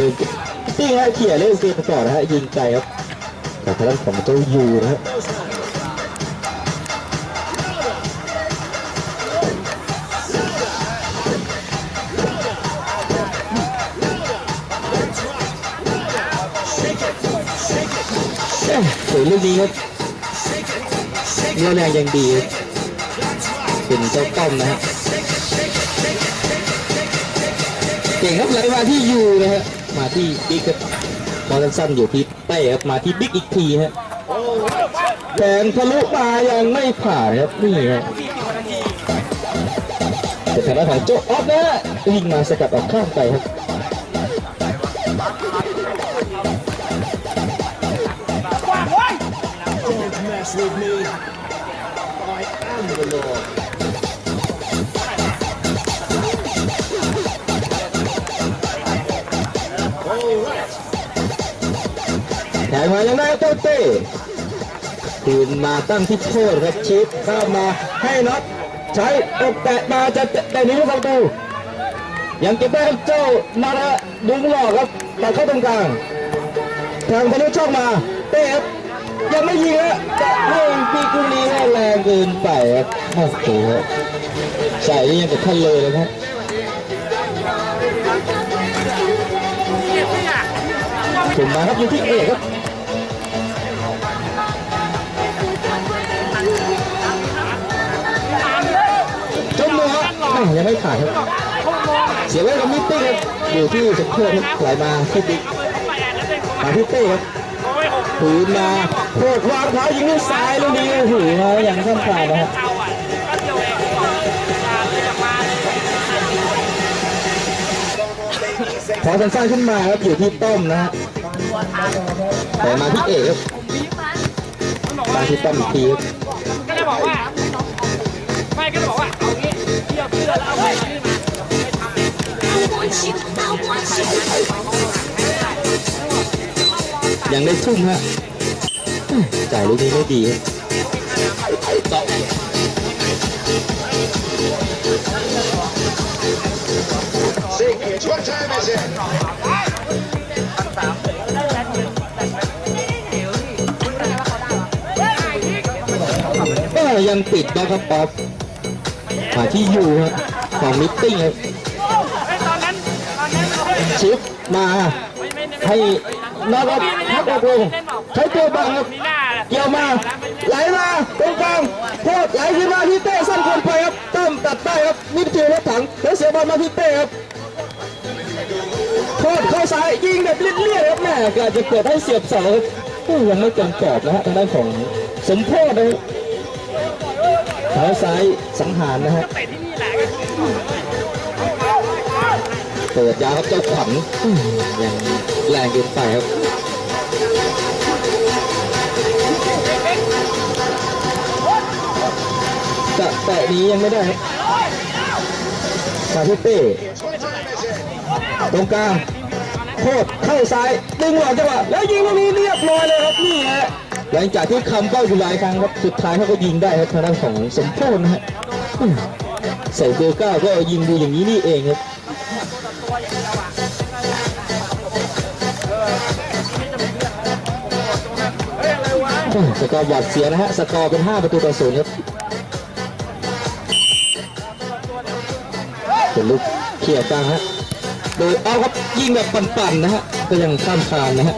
ลืมนี่ฮะเขี่ยเล่นเกมไปก่อนนะฮะยิงไกลครับแต่ทางด้านของเจ้ายูนะฮะสวยลูกนี้ครับเรี่ยวแรงยังดีเป็นเจ้าต้อมนะฮะเก่งครับไหลมาที่ยูนะฮะ มาที่บิ๊กครับบอลสั้นอยู่ที่เต้ครับมาที่บิ๊กอีกทีฮะแทงทะลุมายังไม่ผ่านครับนี่ครับเป็นทางด้านของโจออฟนะวิ่งมาสกัดออกข้างไปครับ แถมมายังได้เจ้าเต้คืนมาตั้งที่โทษครับชิปเข้ามาให้น็อตใช้อกแตะมาจะแต่นี้ประตูยังเก็บได้ครับเจ้าน็อตฮะดึงหลอกครับตัดเข้าตรงกลางทางทะลุช่องมาเต้ครับยังไม่ยิงฮะจะให้ปีกุลีให้แรงเกินไปครับโอ้โหครับใส่นี่ยังกับท่านเลยเลยครับถึงมาครับอยู่ที่เอกครับ อฮะแม่ยังไม่ขาดครับ เสียไว้กับมิตตี้ครับอยู่ที่สมควรครับไหลมาที่บิ๊กมาที่เต้ครับถือมาโคตรวางเท้ายิงด้วยซ้ายลูกนี้โอ้โหฮะยังข้ามขาดนะฮะขอสั้นๆขึ้นมาครับอยู่ที่ต้อมนะฮะแต่มาที่เอกครับมาที่ต้อมอีกทีครับ ยังได้ทุ่มฮะจ่ายลูกนี้ไม่ดียังปิดนะครับป๊อปาที่อยูครับของมิตติ้งครับเชิปมาให้นอกรับพักอกลงใช้ตัวบังครับมีหน้าแหละเกี่ยวมาไหลมาตรงกลางโคตรไหลขึ้นมาที่เต้สั้นคนไปครับตั้มตัดได้ครับมิดฟิลด์รถถังแล้วเสียบอลมาที่เต้ครับโคตรเข้าซ้ายยิงแบบเลี่ยนๆครับแม่ก็อาจะเกิดให้เสียบเสาโอ้ยังไม่เกินกรอบนะฮะทางด้านของสมโพธินะครับ เท้าซ้ายสังหารนะฮะเปิดยาครับเจ้าขวัญยังแรงเกินไปครับจะแตะนี้ยังไม่ได้ครับมาที่เต้ตรงกลางโคตรเข้าซ้ายดึงหลอกจังหวะแล้วยิงลูกนี้เรียบร้อยเลยครับนี่ฮะ หลังจากที่คำเป้าอยู่หลายครั้งครับสุดท้ายเขาก็ยิงได้ครับทางด้านของสมโพธนะฮะใส่เบอร์เก้าก็ยิงดูอย่างนี้นี่เองครับสกอร์หวาดเสียนะฮะสกอร์เป็น 5 ประตูต่อศูนย์ครับเป็นลูกเขี่ยกลางฮะโดยเอาครับยิงแบบปั่นๆนะฮะก็ยังข้ามคานนะฮะ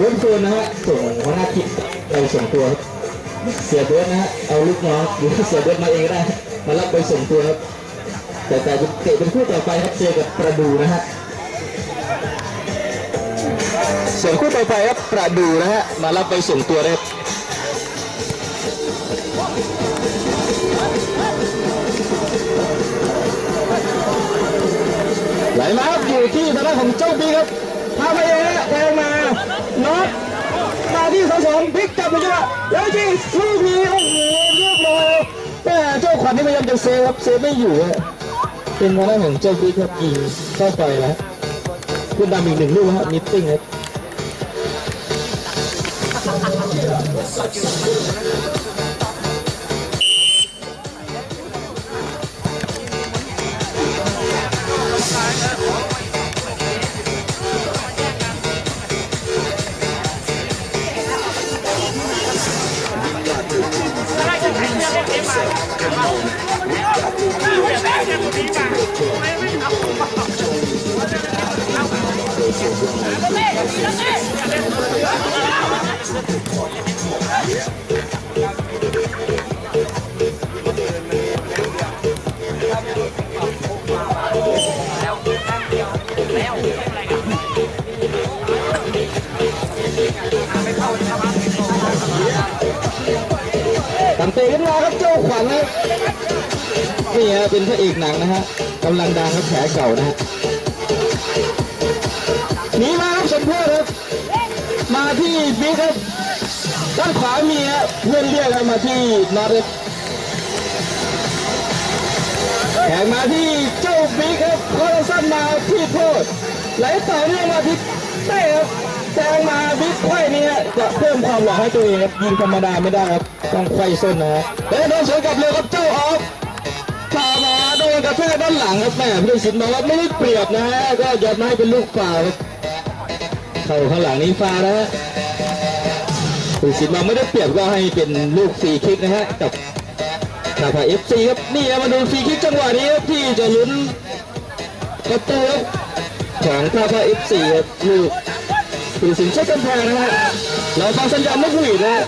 เบิ้ลโซนนะฮะส่งหัวหน้าทีมไปส่งตัวเสียเบิร์ดนะฮะเอาลูกน้องหรือเสียเบิร์ดมาเองก็ได้มารับไปส่งตัวครับแต่แต่เตะเป็นคู่ต่อไปครับเจอกับประดูนะฮะส่วนคู่ต่อไปครับประดูนะฮะมารับไปส่งตัวได้ไหลมาครับอยู่ที่ทางด้านของเจ้าบีครับ ที่สองสองพลิกกลับมาจังหวะแล้วยิงลูกนี้โอ้โหเรียบร้อยแต่เจ้าขวัญนี่พยายามจะเซฟครับเซฟไม่อยู่เป็นมางด้านของเจ้าบิ๊กครับยิงเข้าไปแล้วขึ้นดำอีกหนึ่งลูกฮะมิตติ้งครับ ตั้งเตขึ้นมาครับเจ้าขวัญครับนี่ฮะเป็นพระเอกหนังนะฮะกำลังดังครับแผลเก่านะฮะหนีมาครับสมพธิครับมาที่บิ๊กครับ ด้านขวามีเพื่อนเรียกมาที่นอรับแข่งมาที่เจ้าบิ๊กครับคอร์สั้นมาที่โพดไหลต่อเนื่องมาที่เต้ครับแซงมาบิ๊กไขว้นี่จะเพิ่มความหล่อให้ตัวเองครับยิงธรรมดาไม่ได้ครับต้องไขว้ส้นนะฮะแล้วโดนสวนกลับเร็วครับเจ้าออฟพามาโดนกระแทกด้านหลังครับแม่ผู้ตัดสินบอกว่าไม่ได้เปรียบนะฮะก็ยอมให้เป็นลูกฟาครับเข้าข้างหลังนี้ฟาวล์นะฮะ ผู้สินบอกไม่ได้เปรียบก็ให้เป็นลูกฟรีคิกนะฮะกับทาพาเอฟซีครับนี่มาดูฟรีคิกจังหวะนี้ครับที่จะลุ้นประตูครับของทาพาเอฟซีครับลูกผู้สินเช็คกันแพงนะฮะเราฟังสัญญาณนกหวีดนะฮะ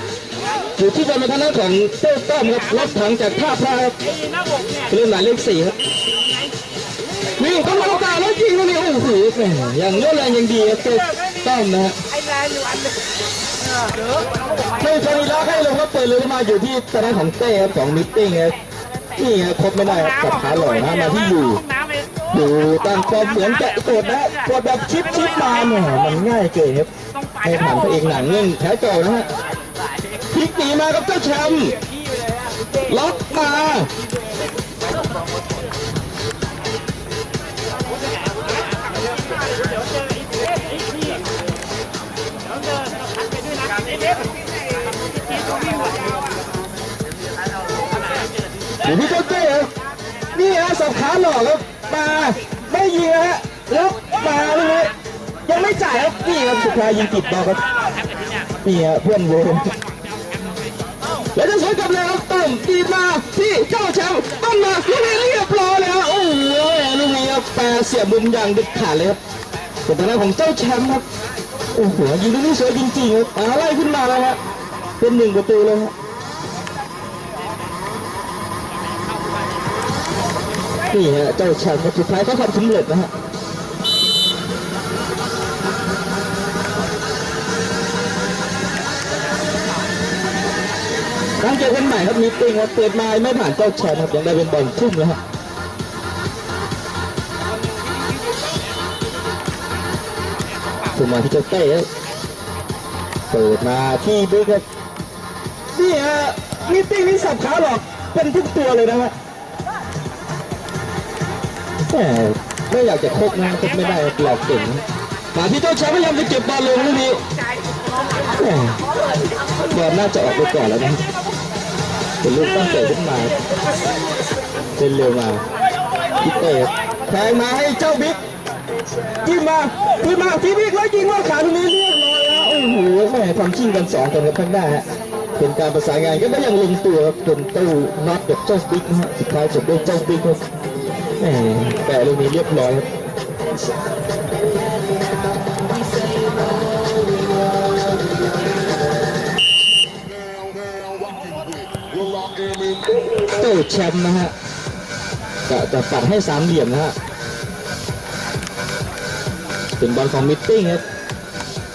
อยู่ที่บนมาทางด้านของเต้าต้อมครับรถถังจากท่าพระครับหน้าอกเนี่ยเรื่องหมายเลขสี่ครับนี่ต้องมาโอกาสแล้วจริงนะนี่โอ้โหแหมอย่างรวดแรงยังดีครับเต้ต้อมนะฮะ ไอ้แลนอยู่อันหนึงเออเด้อไม่ฟานีล็อกให้ลงก็เปิดเลยมาอยู่ที่ตอนนั้นของเต้ครับของมิตติ้งครับนี่ครับครบไม่ได้กับขาหล่อยนะมาที่อยู่ห้องน้ำเลยอยู่ตั้งฟอร์มเหมือนจะกดนะกดแบบชิปชิปมาเนี่ยมันง่ายเกินครับให้ผ่านพระเอกหนังเรื่องแถวเก่านะฮะพลิกหนีมาครับเจ้าแชมป์ล็อกมา อยู่ที่เจ้าเต้ครับนี่ฮะสับขาหลอกครับมาไม่ยิงฮะแล้วมาเลยยังไม่จ่ายครับนี่ครับสุดท้ายยิงติดบอลครับนี่ฮะเพื่อนโวยแล้วจะสวนกลับเลยครับต้มตีมาที่เจ้าแชมป์ต้นมาลูกนี้เรียบร้อยเลยครับโอ้โหลูกนี้ครับแปรเสียบมุมอย่างเด็ดขาดเลยครับเป็นทางด้านของเจ้าแชมป์ครับโอ้โหยิงลูกนี้สวยจริงๆครับอาไล่ขึ้นมาแล้วฮะเป็นหนึ่งประตูเลยฮะ นี่ฮะเจ้าแชมป์ครับสุดท้ายเขาทำสำเร็จนะฮะตั้งใจกันใหม่ครับมีติงครับเปิดมาไม่ผ่านเจ้าแชมป์ครับยังได้เป็นบอลทุ่มแล้วฮะทุ่มมาที่เจ้าเต้เปิดมาที่บิ๊กครับนี่ฮะมีติงนี่สับขาหลอกเป็นทุกตัวเลยนะฮะ แหมไม่อยากจะคบนะคบไม่ได้หลอกเก่งมาที่เจ้าชมป์พยายามจะเก็บบอลลงลูกนี้บอลน่าจะออกไปก่อนแล้วนะเป็นลูกตั้งเตะขึ้นมาเป็นเร็วมาพี่เตะแทงมาให้เจ้าบิ๊กยิงมายิงมาที่บิ๊กแล้วยิงว่าขาตรงนี้เรียบร้อยแล้วโอ้โหแหมทำชิงกันสองคนกับข้างหน้าฮะเป็นการประสานงานก็ไม่ยังลงตัวจนเต้าน็อตกับเจ้าบิ๊กนะฮะสุดท้ายจบด้วยเจ้าบิ๊กครับ แต่ลูกนี้เรียบร้อยครับเจ้าแชมป์นะฮะจะจะปัดให้สามเหลี่ยมนะฮะเป็นบอลของมิตติ้งครับ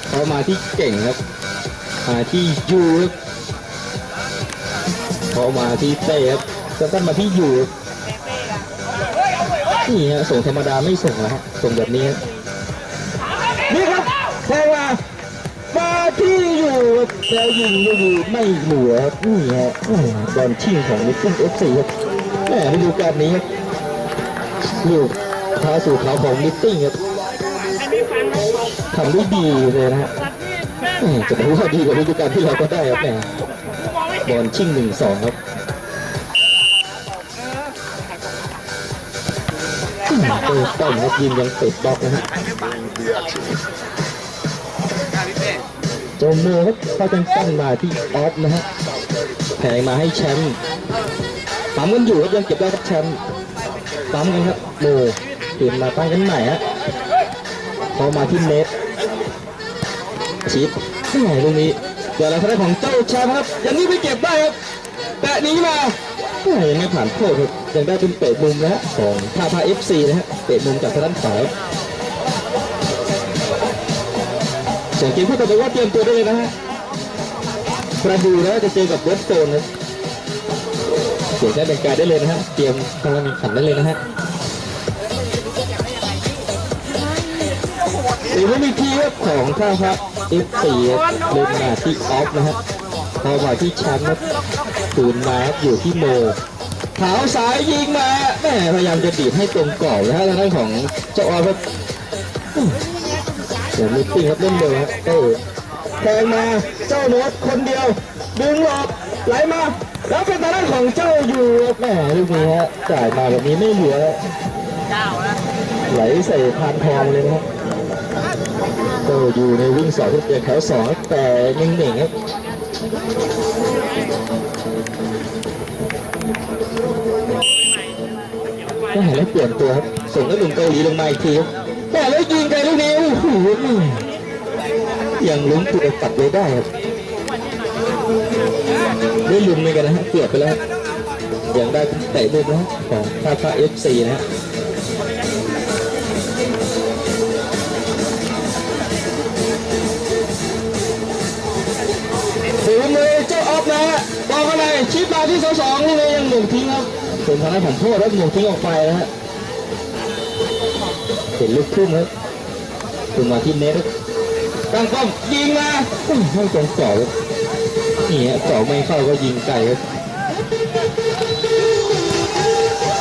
เขามาที่เก่งครับมาที่ยูครับเขามาที่เต้ครับจะต้องมาที่ยูครับ นี่ฮะส่งธรรมดาไม่ส่งแล้วฮะส่งแบบนี้ครับนี่ครับแทงมามาที่อยู่แล้วยิงอยู่ไม่หัวครับนี่ฮะอื้อบอลชิงของมิสซิ่งเอฟซีครับแหมฤดูกาลนี้ครับลูกเท้าสู่เท้าของมิตติ้งครับอันนี้ฟังเราตกทำได้ดีเลยนะฮะสัตว์นี่แม่งแหมจะบอกว่าดีกว่าฤดูกาลที่เราก็ได้ครับแหมกูมองไม่บเห็นอลชิงหนึ่งสองครับ อืมเต้อมครับยิงยังติดบล็อกนะฮะโจโมครับเข้าตั้งมาที่ออฟนะฮะแผงมาให้แชมป์ปั๊มกันอยู่ครับยังเก็บได้ครับแชมป์ปั๊มกันครับโมเปลี่ยนมาตั้งกันใหม่ฮะพอมาที่เน็ตชิปแหมตรงนี้เดี๋ยวเราทางด้ของเจ้าแชมป์ครับย่างนี้ไม่เก็บได้ครับแตะนี้มา ยังไม่ผ่านโทษครับยังได้เป็นเตะมุมนะฮะของท่าพาเอฟซีนะฮะเตะมุมจากทางด้านขวาส่วนเกมผู้ต่อไปว่าเตรียมตัวได้เลยนะฮะกระดูนะจะเจอกับเวสโซนนะเสียงได้เป็นการได้เลยนะฮะเตรียมกำลังขันได้เลยนะฮะสีไม่มีที่ครับของท่าพระ F4 ครับเล่นมาที่ออฟนะฮะพอมาที่แชมป์ครับ ศูนย์มาครับอยู่ที่โมเท้าซ้ายยิงมาแม่พยายามจะบีบให้ตรงกรอบนะฮะทางด้านของเจ้าออฟครับเดี๋ยวมิตติ้งครับเล่นเร็วครับเต้แทงมาเจ้าโน้ตคนเดียว ดึงหลอกไหลมา แล้วเป็นทางด้านของเจ้าอยู่แม่ลูกนี้ฮะจ่ายมาแบบนี้ไม่เหลือไหลใส่พานทองเลยนะครับก็อยู่ในวิ่งสองทุกเดือนแถวสองแต่ยังเหน่งครับ ก็หาแล้วเปลี่ยนตัวครับส่งนักหนุ่มเกาหลีลงมาอีกทีครับแต่แล้วยิงไกลลูกนี้โอ้โหยังลุ้นตัวปัดเลยได้ครับได้ลุ้นเหมือนกันนะฮะเกือบไปแล้วยังได้เตะมุมนะของทาคาเอฟซีนะฮะฝีมือเจ้าออฟนะฮะบอกอะไรชิปมาที่เสาสองนี่เลยยังหนุ่มทิ้งครับ เป็นทางด้านของโทษแล้วหนุ่มทิ้งออกไปนะฮะเห็นลูกทุ่งครับถึงมาที่เน็ตตั้งป้อมยิงมาอุ้ยไม่ตรงกรอบนี่ฮะกรอบไม่เข้าก็ยิงไกลครับ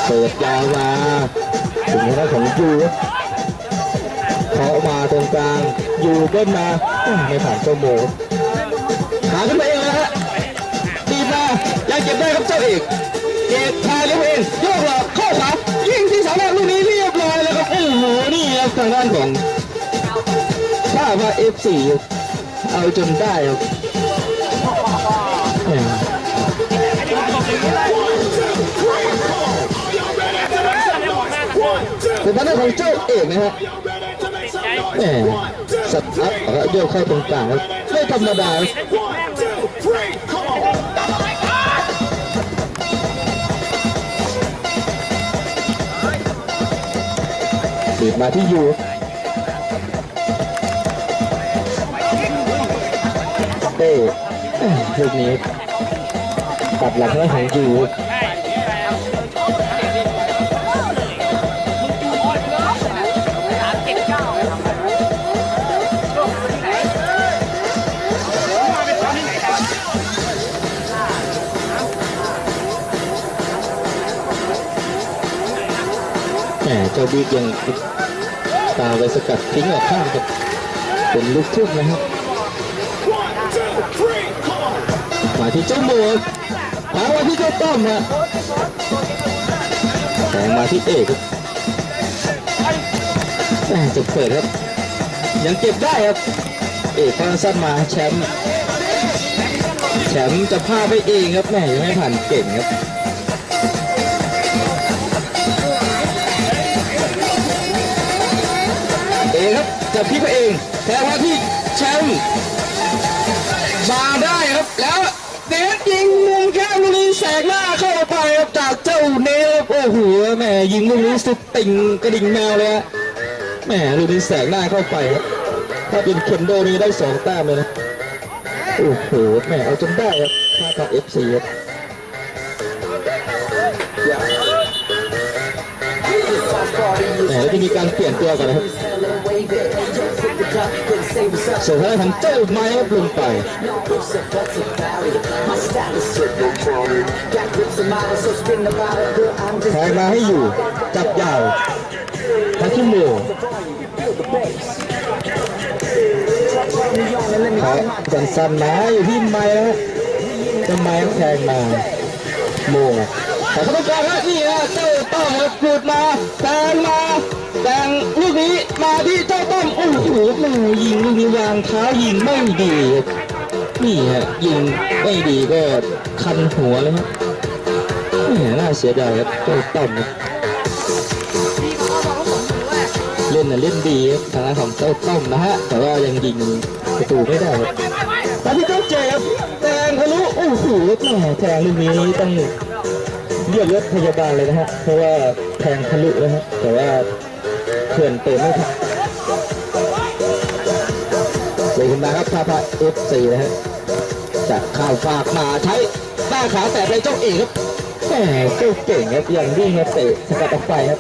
เปิดยาวมาถึงทางด้านของยูครับเคาะมาตรงกลางยูเบิ้ลมาไม่ผ่านเจ้าโมหาขึ้นมาเองเลยฮะตีมายังเก็บได้ครับเจ้าเอก เอกพาเลี้ยงเองโยกหลอกเข้าขวายิงที่เสาแรกลูกนี้เรียบร้อยแล้วครับโอ้โหนี่ครับทางด้านของข้าว่าเอฟซีเอาจนได้ครับเป็นทางด้านของเจ้าเอกนะฮะแหมสัตว์อัพเอาละโยกเข้าตรงกลางครับไม่ธรรมดา บีบมาที่ยูเต้เอ้ยลูกนี้ตัดหลังให้ของยูแหมเจ้าบีกยัง ตาไปสกัดทิ้งออกข้างกับเป็นลูกทุ่งนะครับมาที่เจ้าโมดขวามาที่เจ้าต้อมฮะแทงมาที่เอกครับจะเปิดครับ ยังเก็บได้ครับ เอกพาสั้นมาแชมป์แชมป์จะพาไปเองครับแม่ยังไม่ผ่านเก่งครับ จะพลิกไปเองแทงมาที่แชมป์มาได้ครับแล้วเดชยิงมุมแคบลูกนี้แสกหน้าเข้าไปครับจากเจ้าเนฟโอ้โหแหม่ยิงลูกนี้สุดติ่งกระดิ่งแมวเลยฮะแหม่ลูกนี้แสกหน้าเข้าไปครับถ้าเป็นเคนโดนี่ได้สองแต้มเลยนะโอ้โหแหม่เอาจนได้ครับท่าทางเอฟซีครับแหม่แล้วจะมีการเปลี่ยนตัวก่อนนะครับ ส่วนทางด้านของเจ้าไม้ลงไปแทงมาให้อยู่ จับยาวทักที่โมขอสั้นๆมาอยู่ที่ไม้นะฮะไม้แทงมาโมแต่เขาต้องการฮะนี่ฮะเจ้าต้อมครับกดมาแทงมา แทงลูกนี้มาที่เจ้าต้อมโอ้โหแม่ยิงลูกนี้วางเท้ายิงไม่ดีนี่ฮะยิงไม่ดีก็คันหัวเลยครับแหมน่าเสียดายครับเจ้าต้อมเล่นนะเล่นดีครับทางด้านของเจ้าต้อมนะฮะแต่ว่ายังยิงประตูไม่ได้ครับตอนที่เจ้าเจครับแทงทะลุโอ้โหแหมแทงลูกนี้ต้องเรียกรถพยาบาลเลยนะฮะเพราะว่าแทงทะลุนะฮะแต่ว่า เขื่อนเติมไม่ทันเลยขึ้นมาครับพาพาเอฟซีนะฮะจะเข้าวฝากมาใช้หน้าขาแต่ไปเจ้าเอกครับแหมเจ้าเก่งครับย่างวิ่งครับเตะสกัดออกไปครับ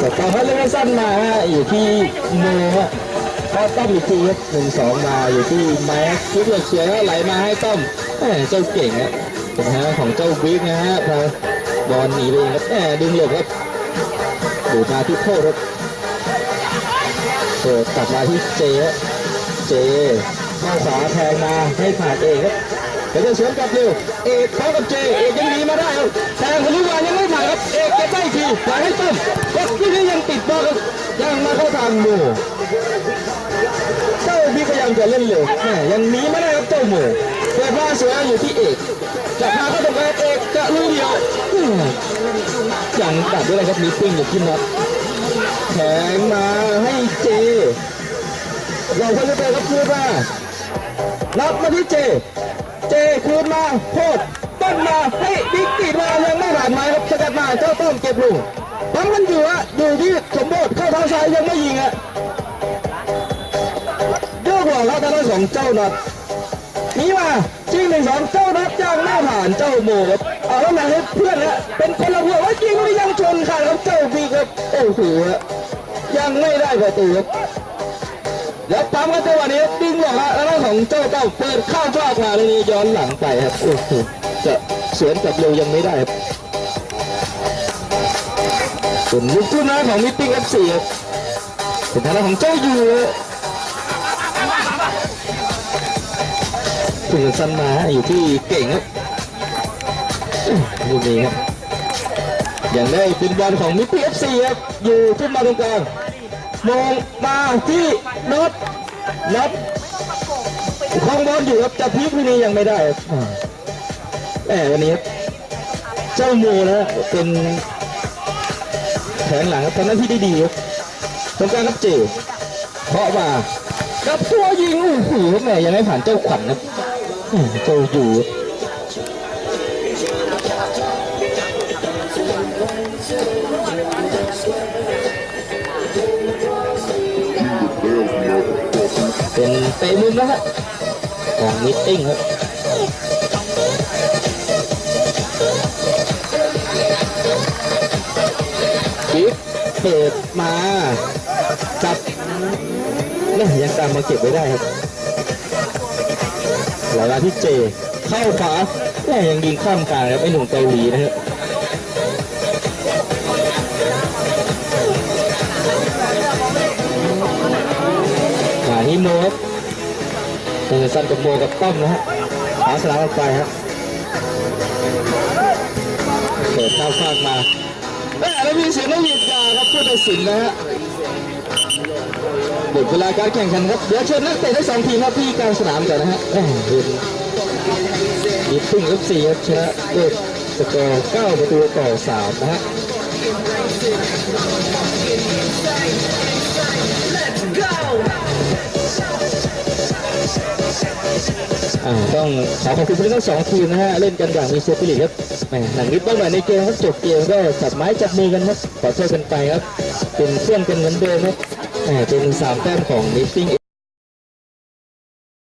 แต่เขาเล่นสั้นมาฮะอยู่ที่โมฮะ อต้อมอีกทีครับหนึ่งสองมาอยู่ที่แม้คิดเหลือเสียงไหลมาให้ต้อมเจ้าเก่งครับเป็นทางของเจ้าบิ๊กนะฮะพอบอลหนีไปเองครับแดึงหลบครับดูมาที่โทษครับโทษกลับมาที่เจเจเข้าขวาแทงมาให้ผ่านเองครับ เดี๋ยวจะสวนกลับเร็วเอกเข้ากับเจเอกยังหนีมาได้ครับแทงทะลุมายังไม่ผ่านครับเอกเก็บได้ทีหลังให้ต้อมก็ที่นี้ยังติดบอลครับยังมาเข้าทางหมู่เจ้าพี่พยายามจะเล่นเร็วแม่ยังหนีไม่ได้ครับเจ้าหมูเปิดมาสวยอยู่ที่เอกจะพาเข้าตรงกลางเอกจะลุยเดียวยังตัดด้วยอะไรครับมีปิ้งอยู่ที่น็อตแข็งมาให้เจ เราก็จะไปรับคืนมานับมาที่เจ เจคืนมาโคตรต้นมาให้บิ๊กติดมายังไม่ผ่านไม้ครับสกัดมาเจ้าต้อมเก็บลูกปั๊มมันอยู่อะอยู่ที่สมบูรณ์เข้าเท้าซ้ายยังไม่ยิงอะโยกหลอกแล้วแต่ละสองเจ้านัดนี่มาจริงหนึ่งสองเจ้านัดยังไม่ผ่านเจ้าโมครับเอาแล้วมาให้เพื่อนฮะเป็นคนละพวว่าจริงหรือยังชนขาดครับเจ้าบีครับโอ้โหยังไม่ได้ประตูครับ แล้วปั๊มกันจังหวะนี้ดึงหลอกฮะแล้วของเจ้าเต้าเปิดข้าฟากมาเลยนี่ย้อนหลังไปครับโอ้โหจะสวนกับเร็วยังไม่ได้ครับส่วนลูกทุ่นนะของมิตติ้งเอฟซีครับเป็นทางด้านของเจ้าอยู่ฮะถึงสั้นมาอยู่ที่เก่งครับลูกนี้ครับอย่างได้เป็นบอลของมิตรเอฟซีครับอยู่ขึ้นมาตรงกลาง มงมาที่น็อตน็อตคองบอลอยู่ครับจะพลิกทีนี้ยังไม่ได้แหมวันนี้เจ้าโมนะเป็นแผงหลังครับทำหน้าที่ได้ดีครับตรงกลางครับเจเคาะมากับตัวยิงโอ้โหแม่ยังไม่ผ่านเจ้าขวัญนะแหม่เจ้าอยู่ เตะมุมแล้วฮะของมิตติ้งครับกิ๊กเปิดมาจับนี่ยังตามมาเก็บไว้ได้ครับหลายมาที่เจ เข้าขวาแม่ยังยิงข้ามกลางครับไอ้หนุ่มเกาหลีนะครับ เจอซันกับโมกับต้อมนะฮะหาสนามออกไปครับเปิดข้าฟากมาแม่แล้วมีเสียงนกหวีดยาครับผู้ตัดสินนะฮะหมดเวลาการแข่งขันครับเดี๋ยวเชิญนักเตะทั้งสองทีมครับที่กลางสนามก่อนนะฮะแหม่เป็นมีพึ่งเอฟซีครับชนะด้วยสกอร์9ประตูต่อ3นะฮะ อ่าต้องขอขอบคุณผู้เล่นทั้งสองทีมนะฮะเล่นกันอย่างมีสปิริตครับแหมหนังนิดบ้างหน่อยในเกมครับจบเกมก็จับไม้จับมือกันครับขอโทษกันไปครับเป็นเพื่อนกันเหมือนเดิมครับแหมเป็นสามแต้มของมิตติ้ง